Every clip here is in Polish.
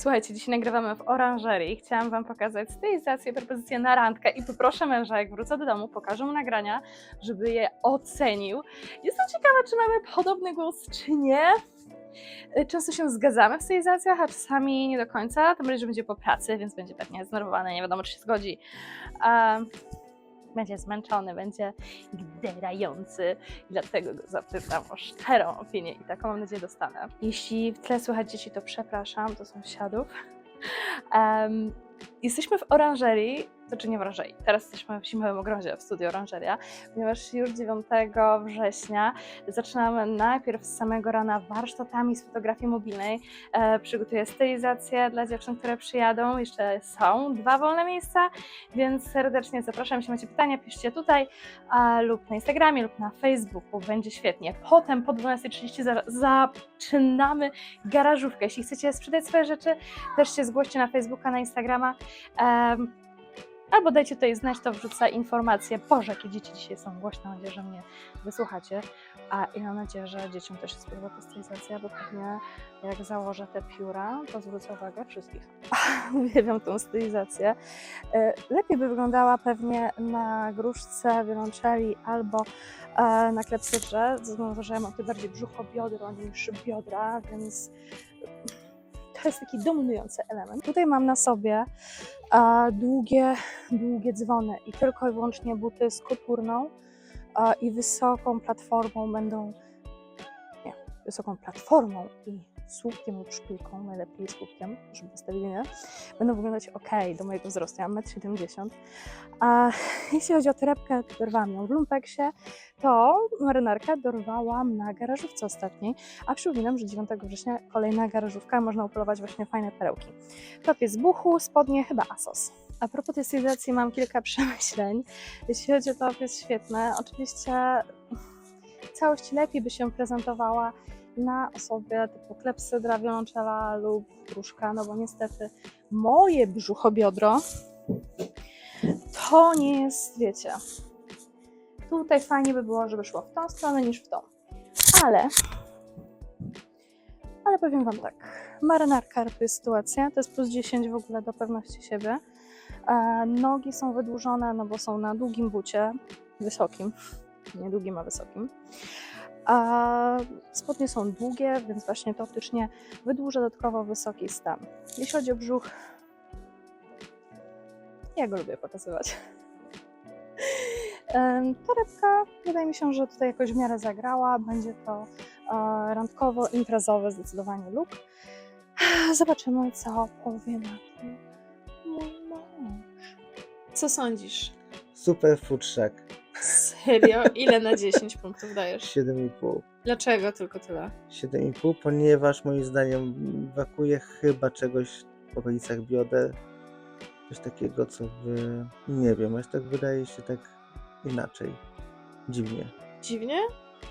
Słuchajcie, dzisiaj nagrywamy w oranżerii. Chciałam Wam pokazać stylizację, propozycję na randkę i poproszę męża, jak wrócę do domu, pokażę mu nagrania, żeby je ocenił. Jestem ciekawa, czy mamy podobny głos, czy nie. Y, Często się zgadzamy w stylizacjach, a czasami nie do końca. Tym bardziej, że będzie po pracy, więc będzie pewnie zdenerwowany, nie wiadomo, czy się zgodzi. Um, będzie zmęczony, będzie gderający. Dlatego go zapytam o szczerą opinię i taką mam nadzieję dostanę. Jeśli w tle słychać dzieci, to przepraszam, to sąsiadów. Um, jesteśmy w oranżerii, to czy nie w oranżerii, teraz jesteśmy w zimowym ogrodzie w studiu oranżeria, ponieważ już 9 września zaczynamy najpierw z samego rana warsztatami z fotografii mobilnej. E, przygotuję stylizację dla dziewczyn, które przyjadą. Jeszcze są dwa wolne miejsca, więc serdecznie zapraszam. Jeśli macie pytania, piszcie tutaj a, lub na Instagramie, lub na Facebooku. Będzie świetnie. Potem po 12.30 za, zaczynamy garażówkę. Jeśli chcecie sprzedać swoje rzeczy, też się zgłoście na Facebooka, na Instagrama. Albo dajcie tutaj znać, to wrzucę informacje. Boże, jakie dzieci dzisiaj są głośne, mam nadzieję, że mnie wysłuchacie. A i mam nadzieję, że dzieciom też się spodoba ta stylizacja, bo pewnie jak założę te pióra, to zwrócę uwagę wszystkich. Uwielbiam tą stylizację. E, Lepiej by wyglądała pewnie na gruszce, wiolonczeli albo e, na klepsydrze, ze względu na to, że ja mam tu bardziej brzucho biodro niż biodra, więc to jest taki dominujący element. Tutaj mam na sobie e, długie, długie dzwony i tylko i wyłącznie buty z koturną e, i wysoką platformą będą, nie, wysoką platformą i słupkiem lub szpilką, najlepiej słupkiem, żeby było stabilnie, będą wyglądać ok do mojego wzrostu. Ja mam 1,70 m. A jeśli chodzi o torebkę, to dorwałam ją w lumpeksie, to marynarkę dorwałam na garażówce ostatniej, a przypominam, że 9 września kolejna garażówka, można upolować właśnie fajne perełki. Top jest buchu, spodnie chyba Asos. A propos tej stylizacji mam kilka przemyśleń. Jeśli chodzi o top, jest świetne. Oczywiście całość lepiej by się prezentowała na osobie typu klepsydra, wiolonczela lub gruszka, no bo niestety moje brzucho-biodro to nie jest, wiecie, tutaj fajnie by było, żeby szło w tą stronę niż w tą. Ale, ale powiem Wam tak, marynarka ratuje sytuację, to jest plus 10 w ogóle do pewności siebie. E, nogi są wydłużone, no bo są na długim bucie, wysokim, nie długim, a wysokim. A spodnie są długie, więc właśnie to optycznie wydłuża dodatkowo wysoki stan. Jeśli chodzi o brzuch, ja go lubię pokazywać. Torebka, wydaje mi się, że tutaj jakoś w miarę zagrała. Będzie to e, randkowo-imprezowy zdecydowanie look. Zobaczymy, co powie na to mąż. Co sądzisz? Super futrzak. Serio? Ile na 10 punktów dajesz? 7,5. Dlaczego tylko tyle? 7,5, ponieważ moim zdaniem brakuje chyba czegoś w okolicach bioder. Coś takiego, co by... Nie wiem, aż tak wydaje się tak inaczej. Dziwnie. Dziwnie?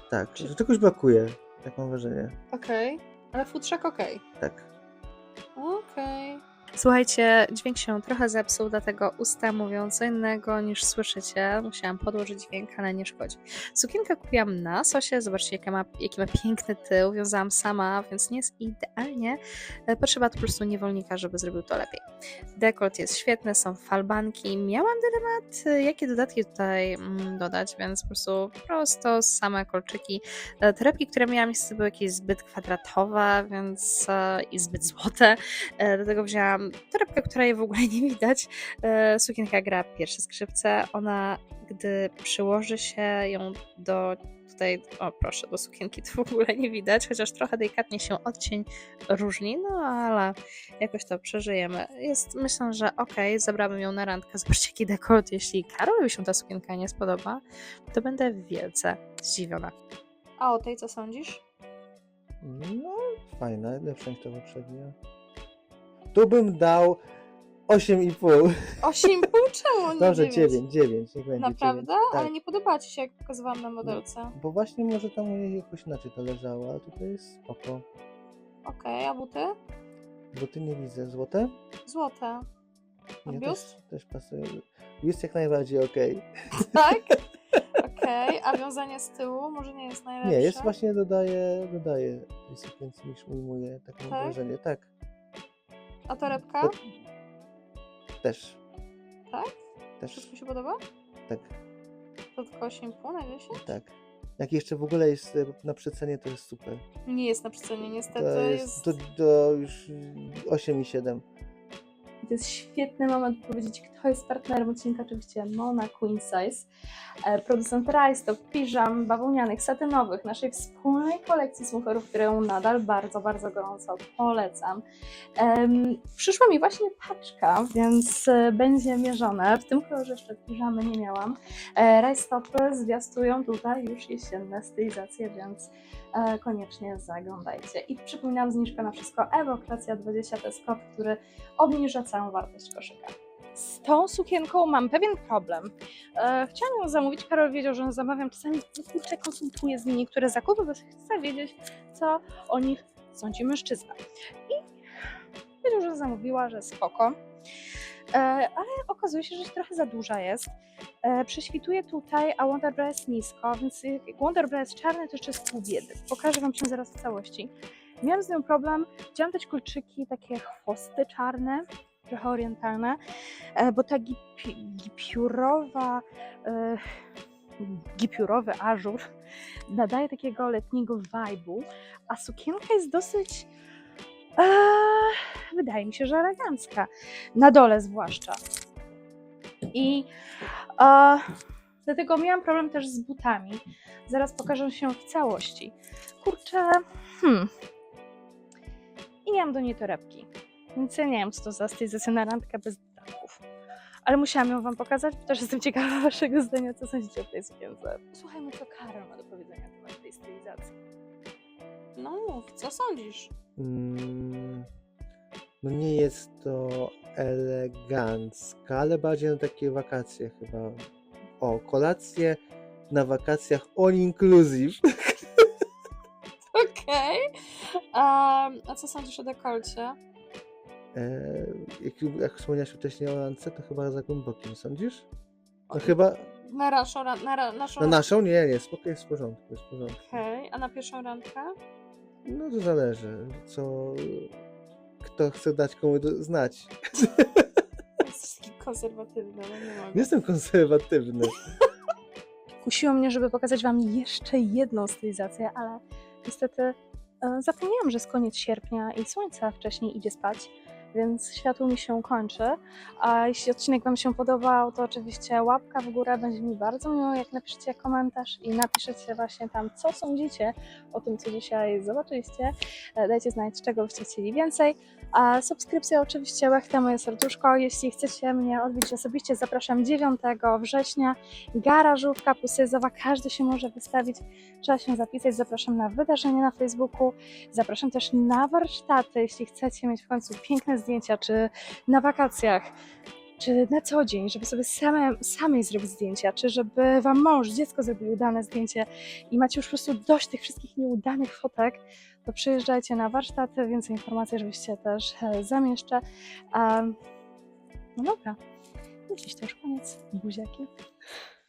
Tak, że czegoś brakuje. Tak mam wrażenie. Okej. Ale futrzak okej. Tak. Słuchajcie, dźwięk się trochę zepsuł, dlatego usta mówią co innego niż słyszycie. Musiałam podłożyć dźwięk, ale nie szkodzi. Sukienkę kupiłam na sosie, zobaczcie jaki ma, jaki ma piękny tył, wiązałam sama, więc nie jest idealnie. E, Potrzeba tu po prostu niewolnika, żeby zrobił to lepiej. Dekolt jest świetny, są falbanki. Miałam dylemat, e, jakie dodatki tutaj mm, dodać, więc po prostu prosto same kolczyki. E, Torebki, które miałam, były jakieś zbyt kwadratowe, więc i zbyt złote, dlatego wzięłam torebkę, której w ogóle nie widać. E, Sukienka gra pierwsze skrzypce. Ona, gdy przyłoży się ją do tutaj, o proszę, do sukienki to w ogóle nie widać, chociaż trochę delikatnie się odcień różni, no ale jakoś to przeżyjemy. Jest, myślę, że okej, zabrałabym ją na randkę, zobaczcie jaki dekolt. Jeśli Karolowi się ta sukienka nie spodoba, to będę wielce zdziwiona. A o tej co sądzisz? No, fajne, lepsza niż to poprzednie. Tu bym dał 8,5. 8,5 czemu nie Dobrze, 9? 9, 9, niech będzie Naprawdę? 9. Tak. Ale nie podoba Ci się, jak pokazywałam na modelce. Bo właśnie może tam u niej jakoś inaczej to leżało, ale tutaj jest spoko. Okej, a buty? Bo ty nie widzę. Złote? Złote. A Nie, biust? też, też pasuje. Jest jak najbardziej okej. Tak? Okej, a wiązanie z tyłu może nie jest najlepsze? Nie, jest właśnie dodaje, dodaje tej sekwencji niż ujmuje, tak mam Tak? wrażenie. Tak. A torebka? To- Też. Tak? Też. Wszystko się podoba? Tak, To tylko 8,5 na 10? tak. Jak jeszcze w ogóle jest e, na przecenie, to jest super. Nie jest na przecenie, niestety. To jest do, do już 8,7. To jest świetny moment powiedzieć, kto jest partnerem odcinka. Oczywiście Mona Queen Size, e, producent rajstop, piżam, bawełnianych, satynowych, naszej wspólnej kolekcji smucherów, którą nadal bardzo, bardzo gorąco polecam. Przyszła mi właśnie paczka, więc e, będzie mierzone. W tym kolorze jeszcze piżamy nie miałam. E, Rajstopy zwiastują tutaj już jesienne stylizacje, więc koniecznie zaglądajcie. I przypominam, zniżka na wszystko Evoklacja 20 to jest kod, który obniża całą wartość koszyka. Z tą sukienką mam pewien problem. E, chciałam ją zamówić, Karol wiedział, że ją zamawiam. Czasami kurczę konsultuję z nim niektóre zakupy, bo chcę wiedzieć, co o nich sądzi mężczyzna. I wiedział, że zamówiła, że spoko. E, ale okazuje się, że trochę za duża jest. E, prześwituje tutaj, a Wonderbra jest nisko, więc Wonderbra jest czarny, to jeszcze jest pół biedy. Pokażę Wam się zaraz w całości. Miałam z nią problem, chciałam dać kolczyki, takie chwosty czarne, trochę orientalne, e, bo ta gipi, gipiurowa, e, gipiurowy ażur nadaje takiego letniego vibe'u, a sukienka jest dosyć, e, wydaje mi się, że elegancka, na dole zwłaszcza. I e, dlatego miałam problem też z butami. Zaraz pokażę się w całości. Kurczę, hmm. I nie mam do niej torebki. Więc ja nie wiem, co to za stylizacja na randkę bez dachów. Ale musiałam ją wam pokazać, bo też jestem ciekawa waszego zdania, co sądzicie o tej sukience. Słuchajmy, co Karol ma do powiedzenia na temat tej stylizacji. No mów, co sądzisz? Mm, no nie jest to elegancka, ale bardziej na takie wakacje chyba. O, kolacje na wakacjach all inclusive. Okej. A, a co sądzisz o dekolcie? E, jak, jak wspomniałeś wcześniej o randce, to chyba za głębokim, sądzisz? No chyba Na naszą, na, ra- naszą na naszą? Nie, nie, spokojnie, jest w porządku, jest w porządku. Okej, a na pierwszą randkę? No to zależy, co kto chce dać komu do, znać. Jesteś taki konserwatywny, no nie mogę. Jestem konserwatywny. Kusiło mnie, żeby pokazać Wam jeszcze jedną stylizację, ale niestety e, zapomniałam, że jest koniec sierpnia i słońce wcześniej idzie spać, więc światło mi się kończy. A jeśli odcinek Wam się podobał, to oczywiście łapka w górę, będzie mi bardzo miło, jak napiszecie komentarz i napiszecie właśnie tam, co sądzicie o tym, co dzisiaj zobaczyliście. E, Dajcie znać, czego byście chcieli więcej. A subskrypcja oczywiście łechta moje serduszko. Jeśli chcecie mnie odwiedzić osobiście, zapraszam 9 września garażówka pusyzowa, każdy się może wystawić, trzeba się zapisać, zapraszam na wydarzenie na Facebooku, zapraszam też na warsztaty, jeśli chcecie mieć w końcu piękne zdjęcia, czy na wakacjach, czy na co dzień, żeby sobie same, samej zrobić zdjęcia, czy żeby Wam mąż, dziecko zrobili udane zdjęcie i macie już po prostu dość tych wszystkich nieudanych fotek, to przyjeżdżajcie na warsztaty, więcej informacji oczywiście też e, zamieszczę. Um, no dobra, no dziś to już koniec, buziaki.